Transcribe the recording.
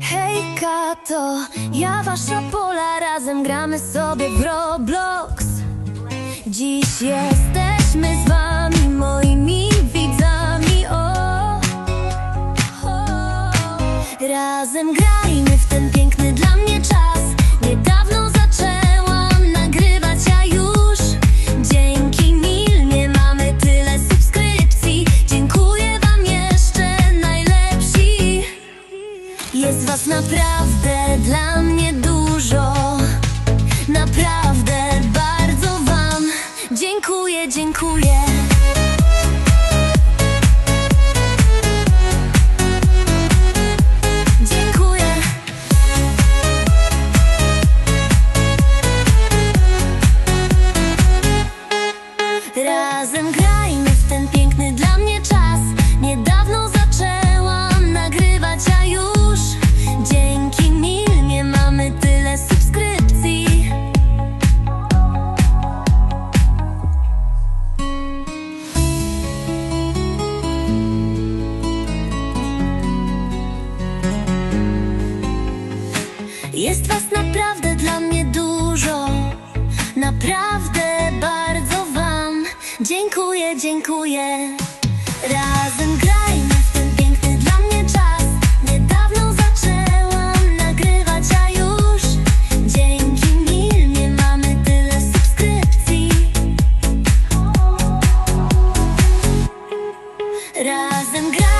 Hejka, to ja wasza pola, razem gramy sobie w Roblox Dziś jesteśmy z wami, moimi widzami, o, o. Razem grajmy w ten piękny jest was naprawdę dla mnie dużo. Naprawdę bardzo wam dziękuję, dziękuję. Dziękuję. Razem Jest was naprawdę dla mnie dużo. Naprawdę bardzo wam Dziękuję, dziękuję. Razem grajmy w ten piękny dla mnie czas. Niedawno zaczęłam nagrywać, a już Dzięki Milmie mamy tyle subskrypcji. Razem grajmy